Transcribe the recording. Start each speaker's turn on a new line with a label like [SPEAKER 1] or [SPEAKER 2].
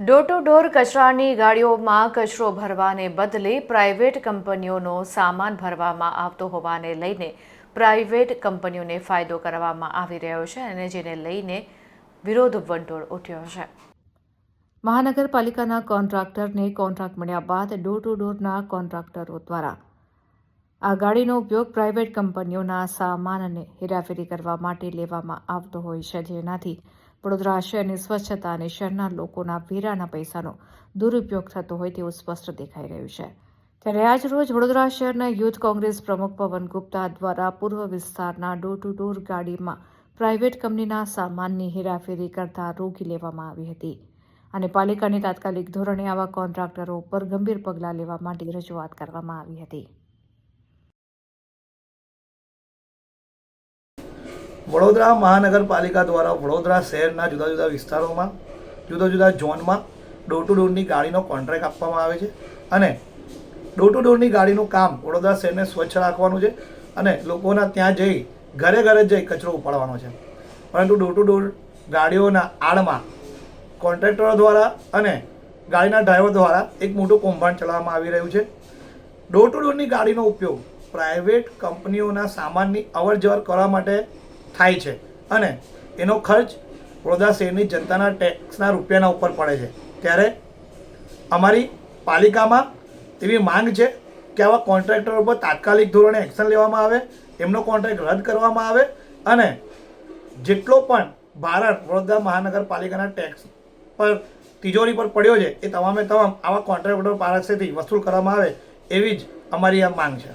[SPEAKER 1] Door to door કચરાની ગાડીઓમાં કચરો ભરવાને બદલે પ્રાઇવેટ કંપનીઓનો સામાન ભરવામાં આવતો હોવાને લઈને પ્રાઇવેટ કંપનીઓને ફાયદો કરવામાં આવી રહ્યો છે અને જેને લઈને વિરોધ વંટોળ ઉઠ્યો છે. મહાનગરપાલિકાના કોન્ટ્રાક્ટરને કોન્ટ્રાક્ટ મળ્યા બાદ ડોર ટુ ડોરના કોન્ટ્રાક્ટરો દ્વારા આ ગાડીનો ઉપયોગ પ્રાઇવેટ કંપનીઓના સામાનને હેરાફેરી કરવા માટે લેવામાં આવતો હોય છે. જેનાથી વડોદરા શહેરની સ્વચ્છતા અને શહેરના લોકોના વેરાના પૈસાનો દુરુપયોગ થતો હોય તેવું સ્પષ્ટ દેખાઈ રહ્યું છે. ત્યારે આજરોજ વડોદરા શહેરના યુથ કોંગ્રેસ પ્રમુખ પવન ગુપ્તા દ્વારા પૂર્વ વિસ્તારના ડોર ટુ ડોર ગાડીમાં પ્રાઇવેટ કંપનીના સામાનની હેરાફેરી કરતા રોકી લેવામાં આવી હતી. અને પાલિકાની તાત્કાલિક ધોરણે આવા કોન્ટ્રાક્ટરો ઉપર ગંભીર પગલાં લેવા માટે રજૂઆત કરવામાં આવી હતી.
[SPEAKER 2] વડોદરા મહાનગરપાલિકા દ્વારા વડોદરા શહેરના જુદા જુદા વિસ્તારોમાં, જુદા જુદા ઝોનમાં ડોર ટુ ડોરની ગાડીનો કોન્ટ્રાક્ટ આપવામાં આવે છે અને ડોર ટુ ડોરની ગાડીનું કામ વડોદરા શહેરને સ્વચ્છ રાખવાનું છે અને લોકોના ત્યાં જઈ ઘરે ઘરે જઈ કચરો ઉપાડવાનો છે. પરંતુ ડોર ટુ ડોર ગાડીઓના આડમાં કોન્ટ્રાક્ટરો દ્વારા અને ગાડીના ડ્રાઈવર દ્વારા એક મોટું કૌભાંડ ચલાવવામાં આવી રહ્યું છે. ડોર ટુ ડોરની ગાડીનો ઉપયોગ પ્રાઇવેટ કંપનીઓના સામાનની અવર જવર કરવા માટે થાય છે અને એનો ખર્ચ વડોદરા શહેરની જનતાના ટેક્સના રૂપિયાના ઉપર પડે છે. ત્યારે અમારી પાલિકામાં એવી માંગ છે કે આવા કોન્ટ્રાક્ટરો પર તાત્કાલિક ધોરણે એક્શન લેવામાં આવે, એમનો કોન્ટ્રાક્ટ રદ કરવામાં આવે અને જેટલો પણ ભારત વડોદરા મહાનગરપાલિકાના ટેક્સ પર તિજોરી પર પડ્યો છે, એ તમામે તમામ આવા કોન્ટ્રાક્ટર પારસેથી વસૂલ કરવામાં આવે એવી જ અમારી આ માંગ છે.